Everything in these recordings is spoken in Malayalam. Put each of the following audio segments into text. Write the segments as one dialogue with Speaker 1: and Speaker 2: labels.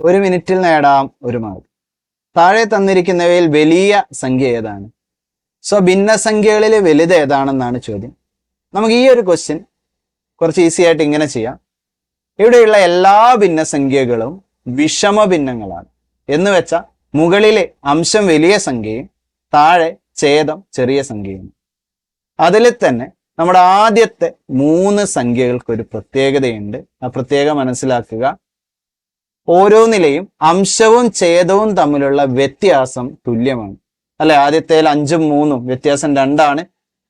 Speaker 1: ഒരു മിനിറ്റിൽ നേടാം ഒരു മാർക്ക് താഴെ തന്നിരിക്കുന്നവയിൽ വലിയ സംഖ്യ ഏതാണ്? സോ ഭിന്നസംഖ്യകളിൽ വലുത് ഏതാണെന്നാണ് ചോദ്യം. നമുക്ക് ഈ ഒരു ക്വസ്റ്റ്യൻ കുറച്ച് ഈസി ആയിട്ട് ഇങ്ങനെ ചെയ്യാം. ഇവിടെയുള്ള എല്ലാ ഭിന്നസംഖ്യകളും വിഷമ ഭിന്നങ്ങളാണ്. എന്ന് വെച്ചാൽ മുകളിലെ അംശം വലിയ സംഖ്യയും താഴെ ഛേദം ചെറിയ സംഖ്യയും അതിൽ തന്നെ നമ്മുടെ ആദ്യത്തെ മൂന്ന് സംഖ്യകൾക്ക് ഒരു പ്രത്യേകതയുണ്ട്. ആ പ്രത്യേക മനസ്സിലാക്കുക. ഓരോന്നിലെയും അംശവും ഛേദവും തമ്മിലുള്ള വ്യത്യാസം തുല്യമാണ്. അല്ലെ? ആദ്യത്തേൽ അഞ്ചും മൂന്നും വ്യത്യാസം രണ്ടാണ്.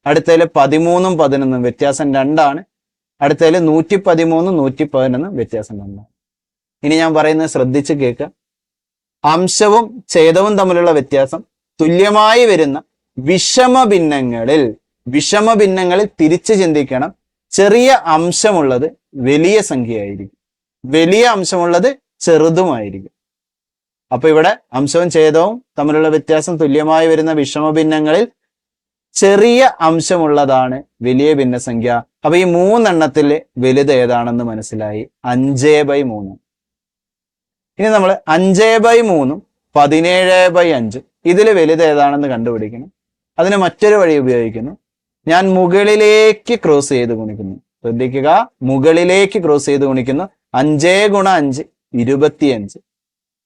Speaker 1: അടുത്തതിൽ പതിമൂന്നും പതിനൊന്നും വ്യത്യാസം രണ്ടാണ്. അടുത്തതിൽ നൂറ്റി പതിമൂന്നും നൂറ്റി പതിനൊന്നും വ്യത്യാസം രണ്ടാണ്. ഇനി ഞാൻ പറയുന്നത് ശ്രദ്ധിച്ച് കേൾക്കുക. അംശവും ഛേദവും തമ്മിലുള്ള വ്യത്യാസം തുല്യമായി വരുന്ന വിഷമ ഭിന്നങ്ങളിൽ വിഷമ ഭിന്നങ്ങളിൽ തിരിച്ചു ചിന്തിക്കണം. ചെറിയ അംശമുള്ളത് വലിയ സംഖ്യയായിരിക്കും. വലിയ അംശമുള്ളത് ചെറുതുമായിരിക്കും. അപ്പൊ ഇവിടെ അംശവും ഛേദവും തമ്മിലുള്ള വ്യത്യാസം തുല്യമായി വരുന്ന വിഷമ ഭിന്നങ്ങളിൽ ചെറിയ അംശമുള്ളതാണ് വലിയ ഭിന്നസംഖ്യ. അപ്പൊ ഈ മൂന്നെണ്ണത്തിൽ വലുത് ഏതാണെന്ന് മനസ്സിലായി? അഞ്ചേ ബൈ മൂന്ന്. ഇനി നമ്മൾ അഞ്ചേ ബൈ മൂന്നും പതിനേഴ് ബൈ അഞ്ചും ഇതിൽ വലുത് ഏതാണെന്ന് കണ്ടുപിടിക്കണം. അതിന് മറ്റൊരു വഴി ഉപയോഗിക്കുന്നു. ഞാൻ മുകളിലേക്ക് ക്രോസ് ചെയ്ത് ഗുണിക്കുന്നു. ശ്രദ്ധിക്കുക. മുകളിലേക്ക് ക്രോസ് ചെയ്ത് ഗുണിക്കുന്നു. അഞ്ചേ ഗുണ അഞ്ച്. ഇരുപത്തിയഞ്ച്.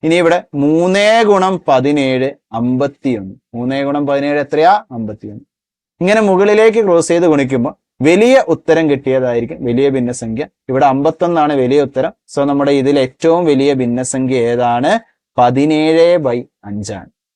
Speaker 1: ഇനി ഇവിടെ മൂന്നേ ഗുണം പതിനേഴ് അമ്പത്തിയൊന്ന്. മൂന്നേ ഗുണം പതിനേഴ് എത്രയാ? അമ്പത്തിയൊന്ന്. ഇങ്ങനെ മുകളിലേക്ക് ക്രോസ് ചെയ്ത് ഗുണിക്കുമ്പോൾ വലിയ ഉത്തരം കിട്ടിയതായിരിക്കും. വലിയ ഭിന്നസംഖ്യ. ഇവിടെ അമ്പത്തൊന്നാണ് വലിയ ഉത്തരം. സോ നമ്മുടെ ഇതിൽ ഏറ്റവും വലിയ ഭിന്നസംഖ്യ ഏതാണ്? പതിനേഴ് ബൈ അഞ്ചാണ്.